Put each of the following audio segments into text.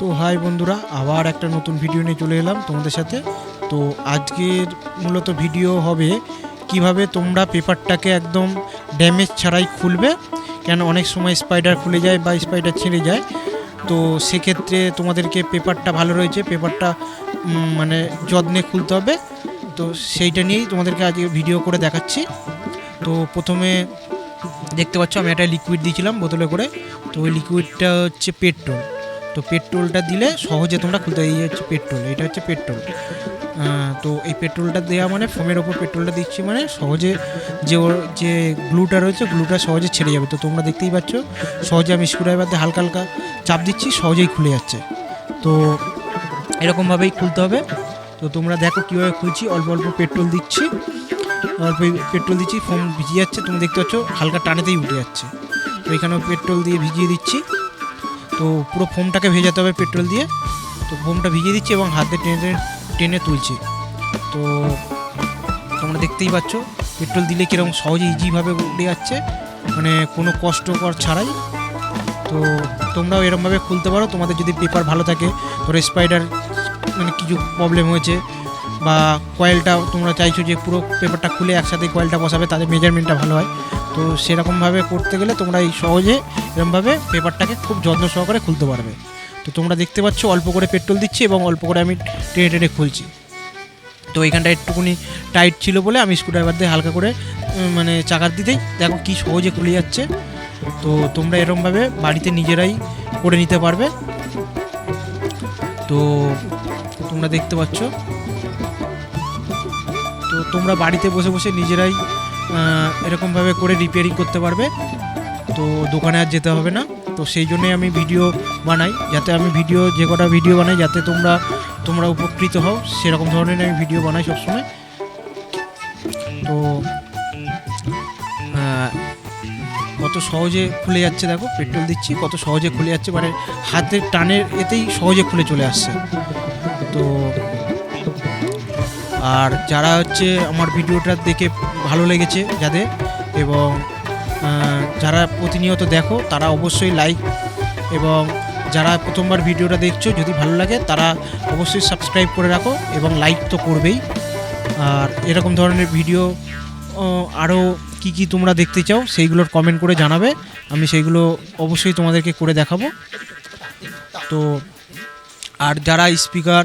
তো হাই বন্ধুরা, আবার একটা নতুন ভিডিও নিয়ে চলে এলাম তোমাদের সাথে। তো আজকের মূলত ভিডিও হবে কীভাবে তোমরা পেপারটাকে একদম ড্যামেজ ছাড়াই খুলবে, কেন অনেক সময় স্পাইডার খুলে যায় বা স্পাইডার ছিঁড়ে যায়। তো সেক্ষেত্রে তোমাদেরকে পেপারটা ভালো রয়েছে, পেপারটা মানে যত্নে খুলতে হবে। তো সেইটা নিয়েই তোমাদেরকে আজকে ভিডিও করে দেখাচ্ছি। তো প্রথমে দেখতে পাচ্ছ, আমি একটা লিকুইড দিয়েছিলাম বোতলে করে। তো ওই লিকুইডটা হচ্ছে পেট্রোল। তো পেট্রোলটা দিলে সহজে তোমরা খুলতে এই হচ্ছে পেট্রোল, এটা হচ্ছে পেট্রোল। তো এই পেট্রোলটা দেওয়া মানে ফোমের ওপর পেট্রোলটা দিচ্ছি মানে সহজে যে ওর যে গ্লুটা রয়েছে, গ্লুটা সহজে ছেড়ে যাবে। তো তোমরা দেখতেই পাচ্ছ, সহজে আমি স্ক্রুড্রাইভার দিয়ে হালকা হালকা চাপ দিচ্ছি, সহজেই খুলে যাচ্ছে। তো এরকমভাবেই খুলতে হবে। তো তোমরা দেখো কীভাবে খুলছি, অল্প অল্প পেট্রোল দিচ্ছি। অল্প পেট্রোল দিচ্ছি, ফোম ভিজে যাচ্ছে তুমি দেখতে পাচ্ছ, হালকা টানেতেই উঠে যাচ্ছে। তো এখানেও পেট্রোল দিয়ে ভিজিয়ে দিচ্ছি। তো পুরো ফোমটাকে ভেজাতে হবে পেট্রোল দিয়ে। তো ফোমটা ভিজিয়ে দিচ্ছি এবং হাতে টেনে টেনে তুলছি। তো তোমরা দেখতেই পাচ্ছ, পেট্রোল দিলে কীরকম সহজে ইজিভাবে উঠে যাচ্ছে। মানে কোনো কষ্টকর ছাড়াই। তো তোমরাও এরমভাবে খুলতে পারো। তোমাদের যদি পেপার ভালো থাকে, ধরো স্পাইডার মানে কিছু প্রবলেম হয়েছে বা কয়েলটা তোমরা চাইছো যে পুরো পেপারটা খুলে একসাথে কয়েলটা বসাবে, তাদের মেজারমেন্টটা ভালো হয়। তো সেরকমভাবে করতে গেলে তোমরা এই সহজে এরকমভাবে পেপারটাকে খুব যত্ন সহকারে খুলতে পারবে। তো তোমরা দেখতে পাচ্ছ অল্প করে পেট্রোল দিচ্ছি এবং অল্প করে আমি টেনে টেনে খুলছি। তো এখানটা একটুকুনি টাইট ছিল বলে আমি স্ক্রুড্রাইভার দিয়ে হালকা করে মানে চাকার দিতেই দেখো কি সহজে খুলে যাচ্ছে। তো তোমরা এরমভাবে বাড়িতে নিজেরাই করে নিতে পারবে। তো তোমরা দেখতে পাচ্ছ। তো তোমরা বাড়িতে বসে বসে নিজেরাই এরকমভাবে করে রিপেয়ারিং করতে পারবে। তো দোকানে আর যেতে হবে না। তো সেই জন্যই আমি ভিডিও বানাই, যাতে আমি ভিডিও যে কটা ভিডিও বানাই, যাতে তোমরা তোমরা উপকৃত হও। সেরকম ধরনের আমি ভিডিও বানাই সবসময়। তো কত সহজে খুলে যাচ্ছে দেখো পেট্রোল দিচ্ছি, কত সহজে খুলে যাচ্ছে। মানে হাতের টানের এতেই সহজে খুলে চলে আসছে। তো আর যারা হচ্ছে আমার ভিডিওটা দেখে ভালো লেগেছে যাদের, এবং যারা প্রতিনিয়ত দেখো, তারা অবশ্যই লাইক এবং যারা প্রথমবার ভিডিওটা দেখছ, যদি ভালো লাগে, তারা অবশ্যই সাবস্ক্রাইব করে রাখো, এবং লাইক তো করবেই। আর এরকম ধরনের ভিডিও আরও কি কি তোমরা দেখতে চাও, সেইগুলোর কমেন্ট করে জানাবে। আমি সেইগুলো অবশ্যই তোমাদেরকে করে দেখাবো। তো, আর যারা স্পিকার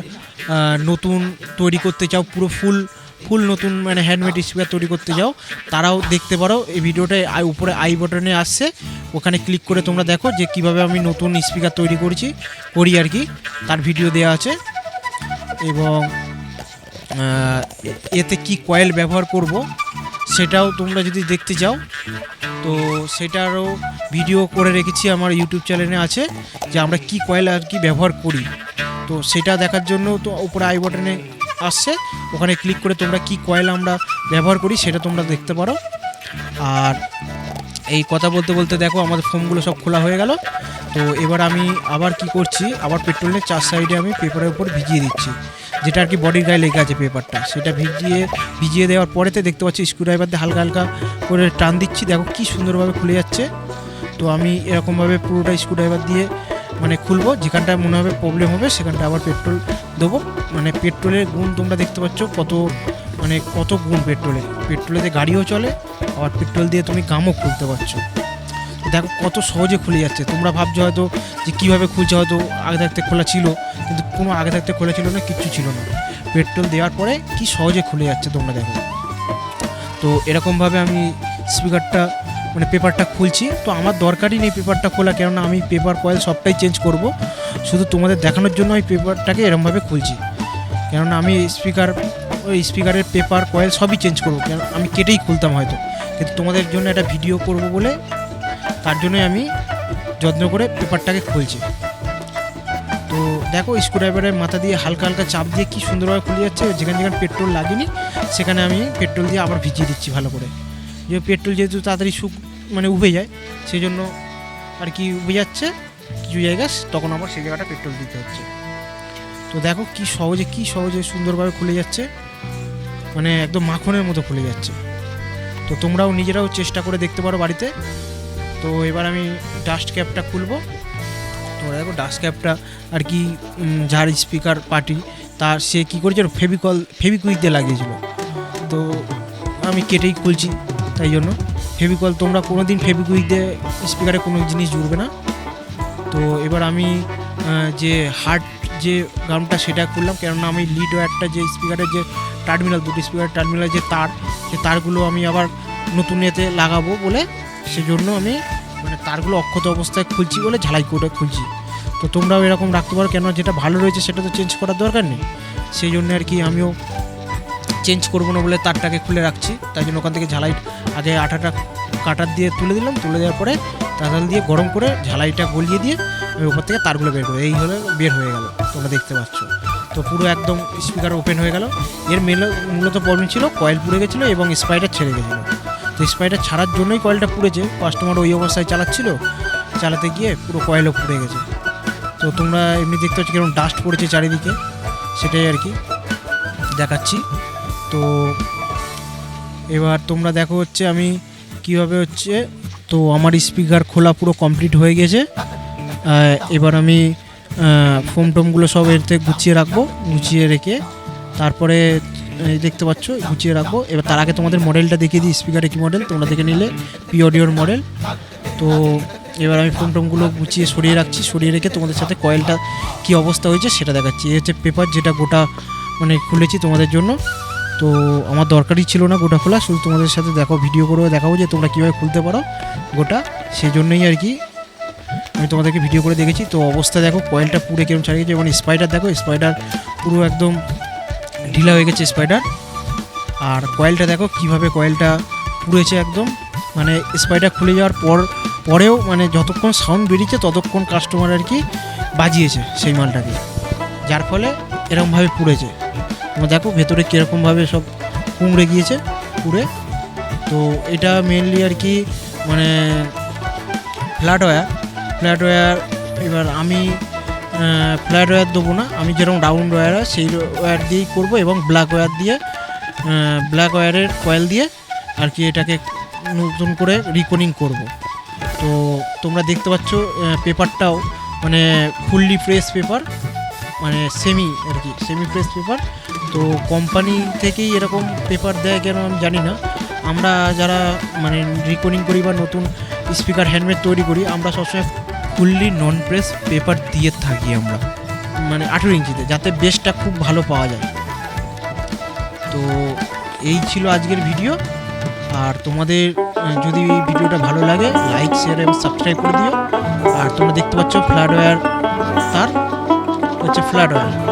নতুন তৈরি করতে চাও, পুরো ফুল ফুল নতুন মানে হ্যান্ডমেড স্পিকার তৈরি করতে যাও তারাও দেখতে পারো। এই ভিডিওটায় উপরে আই বটনে আসছে। ওখানে ক্লিক করে তোমরা দেখো যে কীভাবে আমি নতুন স্পিকার তৈরি করেছি, করি আর কি। তার ভিডিও দেওয়া আছে। এবং এতে কি কয়েল ব্যবহার করব, সেটাও তোমরা যদি দেখতে চাও, তো সেটারও ভিডিও করে রেখেছি আমার ইউটিউব চ্যানেলে আছে, যে আমরা কি কয়েল আর কি ব্যবহার করি। তো সেটা দেখার জন্য তো উপরে আই বটনে আসছে। ওখানে ক্লিক করে তোমরা কি কয়েল আমরা ব্যবহার করি সেটা তোমরা দেখতে পারো। আর এই কথা বলতে বলতে দেখো আমাদের ফোমগুলো সব খোলা হয়ে গেল। তো এবার আমি আবার কি করছি, আবার পেট্রোলের চার সাইডে আমি পেপারের উপর ভিজিয়ে দিচ্ছি। যেটা আর কি বডির গায়ে লেগে আছে পেপারটা সেটা ভিজিয়ে ভিজিয়ে দেওয়ার পরেতে দেখতে পাচ্ছি স্ক্রুড্রাইভার দিয়ে হালকা হালকা করে টান দিচ্ছি। দেখো কি সুন্দরভাবে খুলে যাচ্ছে। তো আমি এরকমভাবে পুরোটা স্ক্রুড্রাইভার দিয়ে মানে খুলবো, যেখানটায় মনে হবে প্রবলেম হবে সেখানটা আবার পেট্রোল দেবো। মানে পেট্রোলের গুণ তোমরা দেখতে পাচ্ছ, কত মানে কত গুণ পেট্রোলে পেট্রোলেতে গাড়িও চলে, আবার পেট্রোল দিয়ে তুমি গামও খুলতে পারছ। দেখো কত সহজে খুলে যাচ্ছে। তোমরা ভাবছ হয়তো যে কীভাবে খুলছে, হয়তো আগে থাকতে খোলা ছিল, কিন্তু কোনো আগে থাকতে খোলা ছিল না, কিচ্ছু ছিল না। পেট্রোল দেওয়ার পরে কি সহজে খুলে যাচ্ছে তোমরা দেখো। তো এরকমভাবে আমি স্পিকারটা মানে পেপারটা খুলছি। তো আমার দরকারই নেই পেপারটা খোলা, কেননা আমি পেপার কয়েল সবটাই চেঞ্জ করব। শুধু তোমাদের দেখানোর জন্য আমি পেপারটাকে এরমভাবে খুলছি। কেননা আমি স্পিকার, ওই স্পিকারের পেপার, কয়েল সবই চেঞ্জ করব। কেন, আমি কেটেই খুলতাম হয়তো। কিন্তু তোমাদের জন্য একটা ভিডিও করব বলে তার জন্যই আমি যত্ন করে পেপারটাকে খুলছি। তো দেখো, স্ক্রুড্রাইভারের মাথা দিয়ে হালকা হালকা চাপ দিয়ে কি সুন্দরভাবে খুলে যাচ্ছে। যেখানে যেখানে পেট্রোল লাগেনি, সেখানে আমি পেট্রোল দিয়ে আবার ভিজিয়ে দিচ্ছি ভালো করে। যে পেট্রোল যেহেতু তাড়াতাড়ি শুক মানে উবে যায় সেই জন্য আর কি উবে যাচ্ছে, কিছু জায়গায় তখন আবার সেই জায়গাটা পেট্রোল দিতে হচ্ছে। তো দেখো কি সহজে কি সহজে সুন্দরভাবে খুলে যাচ্ছে মানে একদম মাখনের মতো খুলে যাচ্ছে। তো তোমরাও নিজেরাও চেষ্টা করে দেখতে পারো বাড়িতে। তো এবার আমি ডাস্ট ক্যাপটা খুলবো। তোমরা দেখো ডাস্ট ক্যাপটা আর কি যার স্পিকার পার্টি তার সে কী করেছিল? ফেভিকল ফেভিকুইক দিয়ে লাগিয়েছিল। তো আমি কেটেই খুলছি। তাই জন্য ফেভিকল তোমরা কোনো দিন ফেভিকুইক দিয়ে স্পিকারে কোনো জিনিস জুড়বে না। তো এবার আমি যে হার্ড যে গানটা সেটা করলাম, কেননা আমি লিড ওয়্যারটা যে স্পিকারের যে টার্মিনাল দুটো স্পিকারের টার্মিনালের যে তার, সে তারগুলো আমি আবার নতুন এতে লাগাবো বলে সেজন্য আমি মানে তারগুলো অক্ষত অবস্থায় খুলছি বলে ঝালাই করে খুলছি। তো তোমরাও এরকম রাখতে পারো কেন যেটা ভালো রয়েছে সেটা তো চেঞ্জ করার দরকার নেই। সেই জন্য আর কি আমিও চেঞ্জ করব না বলে তারটাকে খুলে রাখছি, তাই জন্য ওখান থেকে ঝালাই আগে আটাটা কাটার দিয়ে তুলে দিলাম, তুলে দেওয়ার পরে তাতাল দিয়ে গরম করে ঝালাইটা গলিয়ে দিয়ে আমি ওপর থেকে তারগুলো বের করে এই হলে বের হয়ে গেল, তোমরা দেখতে পাচ্ছ। তো পুরো একদম স্পিকার ওপেন হয়ে গেল। এর মেলে, মূলত প্রবলেম ছিল কয়েল পুড়ে গেছিল এবং স্পাইডার ছেড়ে গেছিল। তো স্পাইডার ছাড়ার জন্যই কয়েলটা পুড়েছে। কাস্টমার ওই অবস্থায় চালাচ্ছিল, চালাতে গিয়ে পুরো কয়েলও পুড়ে গেছে। তো তোমরা এমনি দেখতে পাচ্ছ কীরকম ডাস্ট পড়েছে চারিদিকে, সেটাই আর কি দেখাচ্ছি। তো এবার তোমরা দেখো হচ্ছে আমি কীভাবে হচ্ছে, তো আমার স্পিকার খোলা পুরো কমপ্লিট হয়ে গেছে। এবার আমি ফোম টোমগুলো সব এতে গুছিয়ে রাখব, গুছিয়ে রেখে তারপরে দেখতে পাচ্ছ, গুছিয়ে রাখব। এবার তার আগে তোমাদের মডেলটা দেখিয়ে দিই স্পিকারে কি মডেল তোমরা দেখে নিলে পি অডিওর মডেল তো এবার আমি ফোম টোমগুলো গুছিয়ে সরিয়ে রাখছি, সরিয়ে রেখে তোমাদের সাথে কয়েলটা কি অবস্থা হয়েছে সেটা দেখাচ্ছি। এই হচ্ছে পেপার যেটা গোটা মানে খুলেছি তোমাদের জন্য। তো আমার দরকারই ছিল না গোটা খোলা, শুধু তোমাদের সাথে দেখো ভিডিও করেও দেখাবো যে তোমরা কীভাবে খুলতে পারো গোটা। সেই জন্যই আর কি আমি তোমাদেরকে ভিডিও করে দেখেছি। তো অবস্থা দেখো কয়েলটা পুরো কিরম ছাড়িয়ে গেছে। এবং স্পাইডার দেখো স্পাইডার পুরো একদম ঢিলা হয়ে গেছে স্পাইডার আর কয়েলটা দেখো, কীভাবে কয়েলটা পুড়েছে একদম। মানে স্পাইডার খুলে যাওয়ার পর, পরেও মানে যতক্ষণ সাউন্ড বেরিয়েছে, ততক্ষণ কাস্টমার আর কি বাজিয়েছে সেই মালটাকে যার ফলে এরকমভাবে পুড়েছে। দেখো ভেতরে কীরকমভাবে সব কুমড়ে গিয়েছে, পুড়ে। তো এটা মেনলি আর কি মানে ফ্ল্যাট ওয়্যার ফ্ল্যাট ওয়্যার এবার আমি ফ্ল্যাট ওয়্যার দেবো না, আমি যেরকম রাউন্ড ওয়্যার হয়, সেই ওয়্যার দিয়েই করব এবং ব্ল্যাক ওয়্যার দিয়ে ব্ল্যাক ওয়্যারের কয়েল দিয়ে আর কি এটাকে নতুন করে রিকনিং করব। তো তোমরা দেখতে পাচ্ছ পেপারটাও মানে ফুললি ফ্রেশ পেপার মানে সেমি আর কি সেমি প্রেস পেপার তো কোম্পানি থেকেই এরকম পেপার দেয় কেন আমি জানি না। আমরা যারা মানে রিকনিং করি বা নতুন স্পিকার হ্যান্ডমেড তৈরি করি, আমরা সবসময় ফুললি নন প্রেস পেপার দিয়ে থাকি আমরা। মানে আঠেরো ইঞ্চিতে, যাতে বেসটা খুব ভালো পাওয়া যায়। তো এই ছিল আজকের ভিডিও আর তোমাদের যদি ভিডিওটা ভালো লাগে লাইক শেয়ার এবং সাবস্ক্রাইব করে দিও। আর তোমরা দেখতে পাচ্ছ ফ্ল্যাট ওয়্যার তার হচ্ছে ফ্ল্যাট ওয়্যার